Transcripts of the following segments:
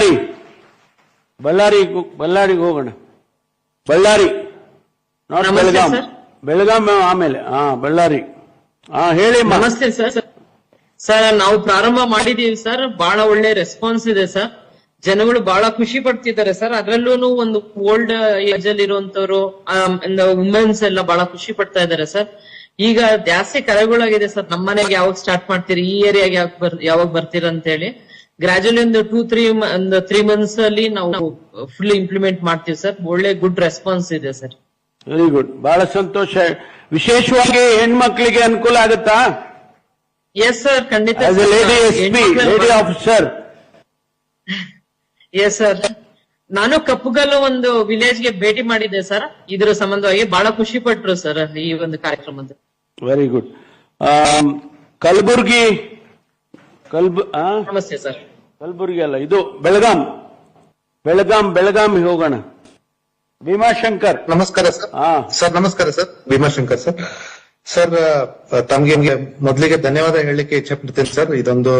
ಬಳ್ಳಾರಿ. ಬಳ್ಳಾರಿ ಬಳ್ಳಾರಿಗೆ ಹೋಗೋಣ. ಬಳ್ಳಾರಿ. ನಾಟ್ ಬೆಳಗಾಂ. ಬೆಳಗಾಂ ಆಮೇಲೆ. ಹಾ ಬಳ್ಳಾರಿ. ಹಾ ಹೇಳಿ. ನಮಸ್ತೆ ಸರ್. ಸರ್ ನಾವು ಪ್ರಾರಂಭ ಮಾಡಿದೀವಿ ಸರ್. ಬಹಳ ಒಳ್ಳೆ ರೆಸ್ಪಾನ್ಸ್ ಇದೆ ಸರ್. ಜನಗಳು ಬಹಳ ಖುಷಿ ಪಡ್ತಿದ್ದಾರೆ ಸರ್. ಅದರಲ್ಲೂ ಒಂದು ಓಲ್ಡ್ ಏಜ್ ಅಲ್ಲಿ ಇರುವಂತವ್ರು ವುಮೆನ್ಸ್ ಎಲ್ಲ ಬಹಳ ಖುಷಿ ಪಡ್ತಾ ಇದ್ದಾರೆ ಸರ್. ಈಗ ಜಾಸ್ತಿ ಕರೆಗಳಾಗಿದೆ ಸರ್. ನಮ್ಮನೆಗೆ ಯಾವಾಗ ಸ್ಟಾರ್ಟ್ ಮಾಡ್ತೀರಿ? ಈ ಏರಿಯಾಗೆ ಯಾವಾಗ ಬರ್ತೀರಾ ಅಂತ ಹೇಳಿ ಗ್ರಾಜುಯಲಿ ಒಂದು ಟೂ ತ್ರೀ ಒಂದು ತ್ರೀ ಮಂತ್ಸ್ ಅಲ್ಲಿ ನಾವು ಫುಲ್ ಇಂಪ್ಲಿಮೆಂಟ್ ಮಾಡ್ತೀವಿ ಸರ್ ಒಳ್ಳೆ ಗುಡ್ ರೆಸ್ಪಾನ್ಸ್ ಇದೆ ಸರ್ ವೆರಿ ಗುಡ್ ಬಹಳ ಸಂತೋಷ. ವಿಶೇಷವಾಗಿ ಹೆಣ್ಮಕ್ಳಿಗೆ ಅನುಕೂಲ ಆಗುತ್ತಾ? ಎಸ್ ಸರ್ ಖಂಡಿತ lady SP lady officer yes sir ನಾನು ಕಪ್ಪುಗಲ್ಲು ಒಂದು ವಿಲೇಜ್ಗೆ ಭೇಟಿ ಮಾಡಿದ್ದೆ ಸರ್ ಇದ್ರ ಸಂಬಂಧವಾಗಿ ಬಹಳ ಖುಷಿ ಪಟ್ರು ಸರ್ ಈ ಒಂದು ಕಾರ್ಯಕ್ರಮದ ವೆರಿ ಗುಡ್ ಕಲಬುರ್ಗಿ ಕಲ್ಬು? ನಮಸ್ತೆ ಸರ್ ಕಲಬುರ್ಗಿ ಅಲ್ಲ ಇದು ಬೆಳಗಾಂ. ಬೆಳಗಾಂ ಬೆಳಗಾಂ ಹೋಗೋಣ. ಭೀಮಾಶಂಕರ್. ನಮಸ್ಕಾರ ಸರ್. ಹಾ. ಸರ್ ನಮಸ್ಕಾರ ಸರ್. ಭೀಮಾಶಂಕರ್ ಸರ್. ಸರ್ ತಮ್ಗೆ ನಿಮ್ಗೆ ಮೊದಲಿಗೆ ಧನ್ಯವಾದ ಹೇಳಲಿಕ್ಕೆ ಇಚ್ಛೆ ಪಡ್ತೀನಿ ಸರ್. ಇದೊಂದು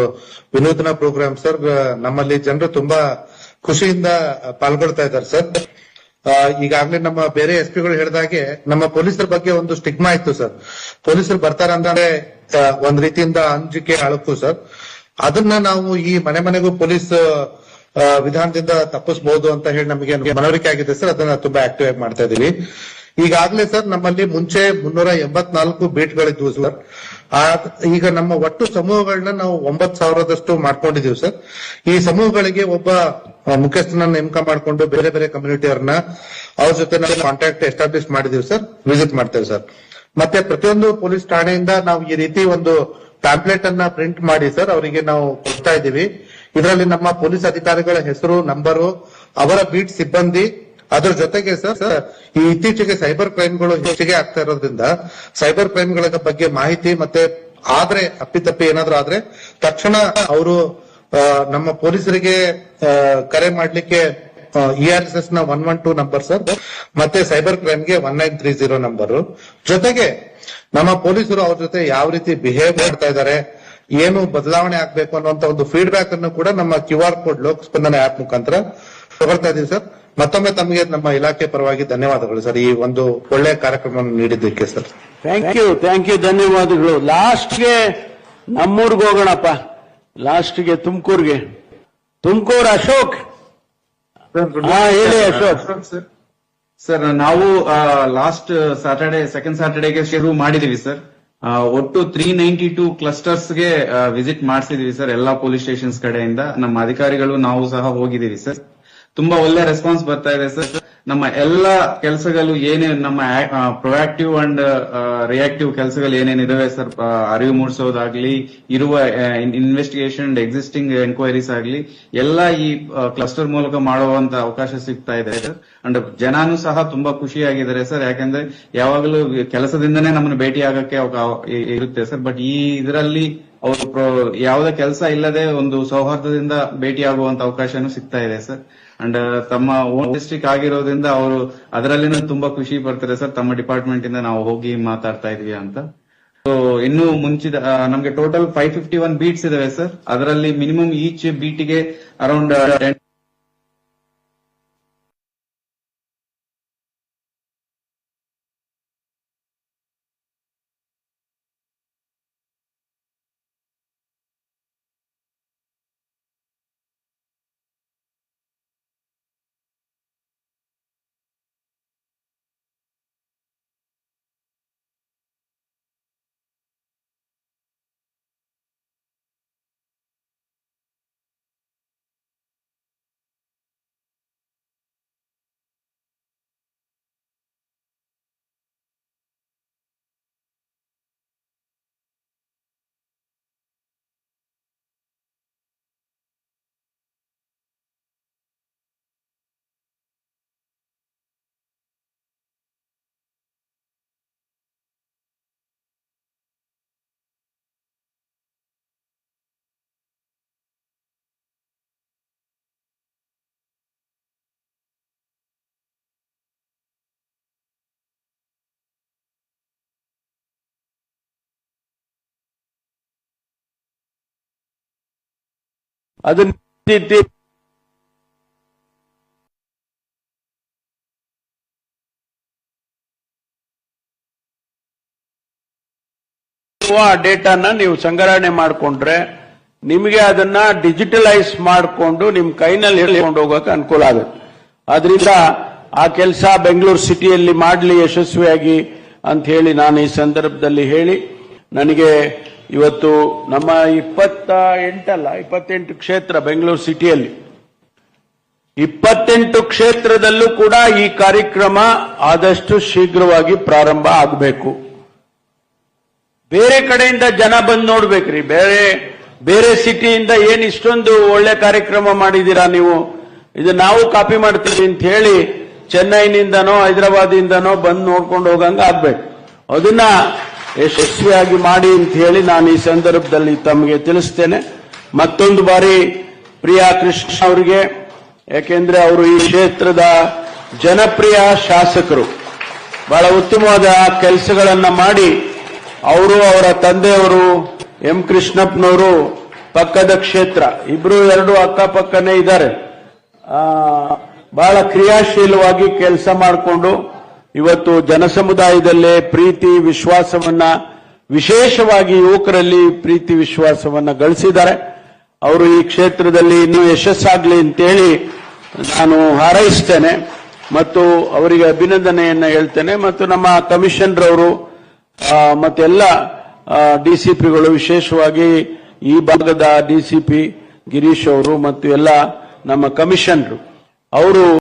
ವಿನೂತನ ಪ್ರೋಗ್ರಾಮ್ ಸರ್. ನಮ್ಮಲ್ಲಿ ಜನರು ತುಂಬಾ ಖುಷಿಯಿಂದ ಪಾಲ್ಗೊಳ್ತಾ ಇದ್ದಾರೆ ಸರ್. ಈಗಾಗಲೇ ನಮ್ಮ ಬೇರೆ ಎಸ್ ಪಿಗಳು ಹೇಳಿದಾಗೆ ನಮ್ಮ ಪೊಲೀಸರ ಬಗ್ಗೆ ಒಂದು ಸ್ಟಿಗ್ಮಾ ಇತ್ತು ಸರ್. ಪೊಲೀಸರು ಬರ್ತಾರೆ ಅಂದ್ರೆ ಆ, ಒಂದ್ ರೀತಿಯಿಂದ ಅಂಜಿಕೆ ಅಳಕು ಸರ್. ಅದನ್ನ ನಾವು ಈ ಮನೆ ಮನೆಗೂ ಪೊಲೀಸ್ ವಿಧಾನದಿಂದ ತಪ್ಪಿಸಬಹುದು ಅಂತ ಹೇಳಿ ನಮಗೆ ಮನವರಿಕೆ ಆಗಿದೆ ಸರ್. ಅದನ್ನ ತುಂಬಾ ಆಕ್ಟಿವೇಟ್ ಮಾಡ್ತಾ ಇದೀವಿ. ಈಗಾಗಲೇ ಸರ್, ನಮ್ಮಲ್ಲಿ ಮುಂಚೆ ಮುನ್ನೂರ ಎಂಬತ್ನಾಲ್ಕು ಬೀಟ್ಗಳಿದ್ವು ಸರ್. ಈಗ ನಮ್ಮ ಒಟ್ಟು ಸಮೂಹಗಳನ್ನ ನಾವು ಒಂಬತ್ ಸಾವಿರದಷ್ಟು ಮಾಡ್ಕೊಂಡಿದೀವಿ ಸರ್. ಈ ಸಮೂಹಗಳಿಗೆ ಒಬ್ಬ ಮುಖ್ಯಸ್ಥನ ನೇಮಕ ಮಾಡ್ಕೊಂಡು ಬೇರೆ ಬೇರೆ ಕಮ್ಯುನಿಟಿ ಅವ್ರನ್ನ ಅವ್ರ ಜೊತೆ ಕಾಂಟ್ಯಾಕ್ಟ್ ಎಸ್ಟಾಬ್ಲಿಷ್ ಮಾಡಿದೀವಿ ಸರ್. ವಿಸಿಟ್ ಮಾಡ್ತೇವೆ ಸರ್. ಮತ್ತೆ ಪ್ರತಿಯೊಂದು ಪೊಲೀಸ್ ಠಾಣೆಯಿಂದ ನಾವು ಈ ರೀತಿ ಒಂದು ಪ್ಯಾಂಪ್ಲೆಟ್ ಅನ್ನ ಪ್ರಿಂಟ್ ಮಾಡಿ ಸರ್ ಅವರಿಗೆ ನಾವು ಕೊಡ್ತಾ ಇದ್ದೀವಿ. ಇದರಲ್ಲಿ ನಮ್ಮ ಪೊಲೀಸ್ ಅಧಿಕಾರಿಗಳ ಹೆಸರು, ನಂಬರು, ಅವರ ಬೀಟ್ ಸಿಬ್ಬಂದಿ, ಅದರ ಜೊತೆಗೆ ಸರ್ ಈ ಇತ್ತೀಚೆಗೆ ಸೈಬರ್ ಕ್ರೈಮ್ಗಳು ಹೆಚ್ಚಿಗೆ ಆಗ್ತಾ ಇರೋದ್ರಿಂದ ಸೈಬರ್ ಕ್ರೈಮ್ಗಳ ಬಗ್ಗೆ ಮಾಹಿತಿ ಮತ್ತೆ ಆದ್ರೆ, ಅಪ್ಪಿತಪ್ಪಿ ಏನಾದ್ರೂ ಆದ್ರೆ, ತಕ್ಷಣ ಅವರು ನಮ್ಮ ಪೊಲೀಸರಿಗೆ ಕರೆ ಮಾಡ್ಲಿಕ್ಕೆ ಇ ಆರ್ ಎಸ್ ಎಸ್ನ one one two number sir ಮತ್ತೆ cyber ಕ್ರೈಮ್ಗೆ one nine three zero number ಜೊತೆಗೆ ನಮ್ಮ ಪೊಲೀಸರು ಅವ್ರ ಜೊತೆ ಯಾವ ರೀತಿ ಬಿಹೇವ್ ಮಾಡ್ತಾ ಇದ್ದಾರೆ, ಏನು ಬದಲಾವಣೆ ಆಗ್ಬೇಕು ಅನ್ನುವಂತ ಒಂದು ಫೀಡ್ಬ್ಯಾಕ್ ಅನ್ನು ಕೂಡ ನಮ್ಮ ಕ್ಯೂ ಆರ್ ಕೋಡ್ ಲೋಕ್ ಸ್ಪಂದನೆ ಆಪ್ ಮುಖಾಂತರ ತಗೊಳ್ತಾ ಇದೀವಿ ಸರ್ ಮತ್ತೊಮ್ಮೆ ತಮಗೆ ನಮ್ಮ ಇಲಾಖೆ ಪರವಾಗಿ ಧನ್ಯವಾದಗಳು ಸರ್ ಈ ಒಂದು ಒಳ್ಳೆಯ ಕಾರ್ಯಕ್ರಮವನ್ನು ನೀಡಿದ್ದಕ್ಕೆ sir thank you thank you ಧನ್ಯವಾದಗಳು. ಲಾಸ್ಟ್ಗೆ ನಮ್ಮೂರ್ಗೆ ಹೋಗೋಣಪ್ಪ. ಲಾಸ್ಟ್ಗೆ ತುಮಕೂರ್ಗೆ. ತುಮಕೂರು ಅಶೋಕ್. ಸರ್ ಸರ್ ನಾವು ಲಾಸ್ಟ್ ಸ್ಯಾಟರ್ಡೆ ಸೆಕೆಂಡ್ ಸ್ಯಾಟರ್ಡೆಗೆ ಶುರು ಮಾಡಿದೀವಿ ಸರ್ ಒಟ್ಟು ತ್ರೀ ನೈಂಟಿ ಟೂ ಕ್ಲಸ್ಟರ್ಸ್ಗೆ ವಿಸಿಟ್ ಮಾಡಿಸಿದೀವಿ ಸರ್ ಎಲ್ಲಾ ಪೊಲೀಸ್ ಸ್ಟೇಷನ್ಸ್ ಕಡೆಯಿಂದ. ನಮ್ಮ ಅಧಿಕಾರಿಗಳು ನಾವು ಸಹ ಹೋಗಿದ್ದೀವಿ ಸರ್ ತುಂಬಾ ಒಳ್ಳೆ ರೆಸ್ಪಾನ್ಸ್ ಬರ್ತಾ ಇದೆ ಸರ್ ನಮ್ಮ ಎಲ್ಲ ಕೆಲಸಗಳು ಏನೇ ನಮ್ಮ ಪ್ರೊಆಕ್ಟಿವ್ ಅಂಡ್ ರಿಯಾಕ್ಟಿವ್ ಕೆಲಸಗಳು ಏನೇನಿದಾವೆ ಸರ್? ಅರಿವು ಮೂಡಿಸೋದಾಗ್ಲಿ, ಇರುವ ಇನ್ವೆಸ್ಟಿಗೇಷನ್ ಅಂಡ್ ಎಕ್ಸಿಸ್ಟಿಂಗ್ ಎನ್ಕ್ವೈರೀಸ್ ಆಗ್ಲಿ, ಎಲ್ಲ ಈ ಕ್ಲಸ್ಟರ್ ಮೂಲಕ ಮಾಡುವಂತ ಅವಕಾಶ ಸಿಗ್ತಾ ಇದೆ ಸರ್. ಅಂಡ್ ಜನಾನು ಸಹ ತುಂಬಾ ಖುಷಿಯಾಗಿದ್ದಾರೆ ಸರ್. ಯಾಕಂದ್ರೆ ಯಾವಾಗಲೂ ಕೆಲಸದಿಂದನೇ ನಮ್ಮನ್ನು ಭೇಟಿ ಆಗಕ್ಕೆ ಇರುತ್ತೆ ಸರ್. ಬಟ್ ಈ ಇದರಲ್ಲಿ ಅವರು ಯಾವುದೇ ಕೆಲಸ ಇಲ್ಲದೆ ಒಂದು ಸೌಹಾರ್ದದಿಂದ ಭೇಟಿ ಆಗುವಂತ ಅವಕಾಶನೂ ಸಿಗ್ತಾ ಇದೆ, ಸರ್. ಅಂಡ್, ತಮ್ಮ ಓನ್ ಡಿಸ್ಟ್ರಿಕ್ಟ್ ಆಗಿರೋದ್ರಿಂದ ಅವರು ಅದರಲ್ಲಿನೂ ತುಂಬಾ ಖುಷಿ ಪಡ್ತಾರೆ, ಸರ್. ತಮ್ಮ ಡಿಪಾರ್ಟ್ಮೆಂಟ್ ಇಂದ ನಾವು ಹೋಗಿ ಮಾತಾಡ್ತಾ ಇದೀವಿ ಅಂತ. ಸೊ ಇನ್ನು ಮುಂಚಿದ ನಮ್ಗೆ total five fifty one beats ಇದಾವೆ, ಸರ್. ಅದರಲ್ಲಿ ಮಿನಿಮಮ್ ಈಚ್ ಬೀಟ್ಗೆ ಅರೌಂಡ್ ಟೆನ್ ಅದನ್ನ ಆ ಡೇಟಾನ ನೀವು ಸಂಗ್ರಹಣೆ ಮಾಡಿಕೊಂಡ್ರೆ ನಿಮಗೆ ಅದನ್ನ ಡಿಜಿಟಲೈಸ್ ಮಾಡಿಕೊಂಡು ನಿಮ್ ಕೈನಲ್ಲಿ ಹೇಳಿಕೊಂಡು ಹೋಗೋಕೆ ಅನುಕೂಲ ಆಗುತ್ತೆ. ಅದರಿಂದ ಆ ಕೆಲಸ ಬೆಂಗಳೂರು ಸಿಟಿಯಲ್ಲಿ ಮಾಡಲಿ ಯಶಸ್ವಿಯಾಗಿ ಅಂತ ಹೇಳಿ ನಾನು ಈ ಸಂದರ್ಭದಲ್ಲಿ ಹೇಳಿ, ನನಗೆ ಇವತ್ತು ನಮ್ಮ ಇಪ್ಪತ್ತ ಎಂಟಲ್ಲ ಇಪ್ಪತ್ತೆಂಟು ಕ್ಷೇತ್ರ ಬೆಂಗಳೂರು ಸಿಟಿಯಲ್ಲಿ. ಇಪ್ಪತ್ತೆಂಟು ಕ್ಷೇತ್ರದಲ್ಲೂ ಕೂಡ ಈ ಕಾರ್ಯಕ್ರಮ ಆದಷ್ಟು ಶೀಘ್ರವಾಗಿ ಪ್ರಾರಂಭ ಆಗಬೇಕು. ಬೇರೆ ಕಡೆಯಿಂದ ಜನ ಬಂದು ನೋಡ್ಬೇಕ್ರಿ. ಬೇರೆ ಬೇರೆ ಸಿಟಿಯಿಂದ ಏನ್ ಇಷ್ಟೊಂದು ಒಳ್ಳೆ ಕಾರ್ಯಕ್ರಮ ಮಾಡಿದೀರಾ ನೀವು? ಇದು ನಾವು ಕಾಪಿ ಮಾಡ್ತೀವಿ ಅಂತ ಹೇಳಿ ಚೆನ್ನೈನಿಂದನೋ ಹೈದರಾಬಾದಿಂದನೋ ಬಂದು ನೋಡ್ಕೊಂಡು ಹೋಗಂಗ ಆಗ್ಬೇಕು. ಅದನ್ನ ಯಶಸ್ವಿಯಾಗಿ ಮಾಡಿ ಅಂತ ಹೇಳಿ ನಾನು ಈ ಸಂದರ್ಭದಲ್ಲಿ ತಮಗೆ ತಿಳಿಸ್ತೇನೆ. ಮತ್ತೊಂದು ಬಾರಿ ಪ್ರಿಯಾ ಕೃಷ್ಣ ಅವರಿಗೆ, ಯಾಕೆಂದ್ರೆ ಅವರು ಈ ಕ್ಷೇತ್ರದ ಜನಪ್ರಿಯ ಶಾಸಕರು. ಬಹಳ ಉತ್ತಮವಾದ ಕೆಲಸಗಳನ್ನ ಮಾಡಿ ಅವರು, ಅವರ ತಂದೆಯವರು, ಎಂ ಕೃಷ್ಣಪ್ಪನವರು, ಪಕ್ಕದ ಕ್ಷೇತ್ರ, ಇಬ್ರು ಎರಡು ಅಕ್ಕಪಕ್ಕನೇ ಇದ್ದಾರೆ. ಬಹಳ ಕ್ರಿಯಾಶೀಲವಾಗಿ ಕೆಲಸ ಮಾಡಿಕೊಂಡು ಇವತ್ತು ಜನಸಮುದಾಯದಲ್ಲೇ ಪ್ರೀತಿ ವಿಶ್ವಾಸವನ್ನ ವಿಶೇಷವಾಗಿ ಯುವಕರಲ್ಲಿ ಪ್ರೀತಿ ವಿಶ್ವಾಸವನ್ನ ಗಳಿಸಿದ್ದಾರೆ. ಅವರು ಈ ಕ್ಷೇತ್ರದಲ್ಲಿ ಇನ್ನೂ ಯಶಸ್ಸಾಗಲಿ ಅಂತೇಳಿ ನಾನು ಹಾರೈಸ್ತೇನೆ. ಮತ್ತು ಅವರಿಗೆ ಅಭಿನಂದನೆಯನ್ನ ಹೇಳ್ತೇನೆ. ಮತ್ತು ನಮ್ಮ ಕಮಿಷನರ್ ಅವರು ಡಿ ಮತ್ತೆಲ್ಲ ಡಿಸಿಪಿಗಳು, ವಿಶೇಷವಾಗಿ ಈ ಭಾಗದ ಡಿಸಿಪಿ ಗಿರೀಶ್ ಅವರು ಮತ್ತು ಎಲ್ಲ ನಮ್ಮ ಕಮಿಷನರು, ಅವರು